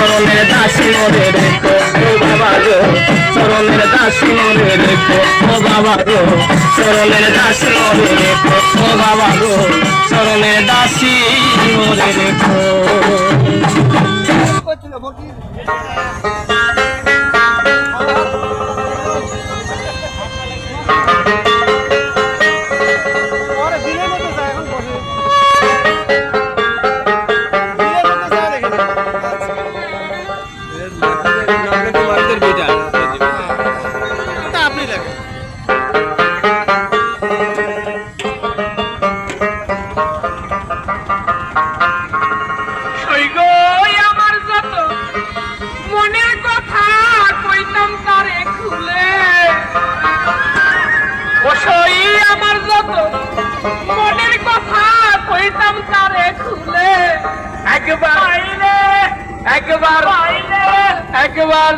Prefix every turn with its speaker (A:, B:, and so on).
A: চরণের দাসী মরে রেখো। ও বাবা গো, চরণের দাসী মরে রেখো। ও বাবা গো, চরণের দাসী মরে রেখো। ও বাবা গো, চরণের দাসী মরে রেখো।
B: মনের কথা কইতাম তারে খুলে। একবার আইলে একবার আইলে একবার।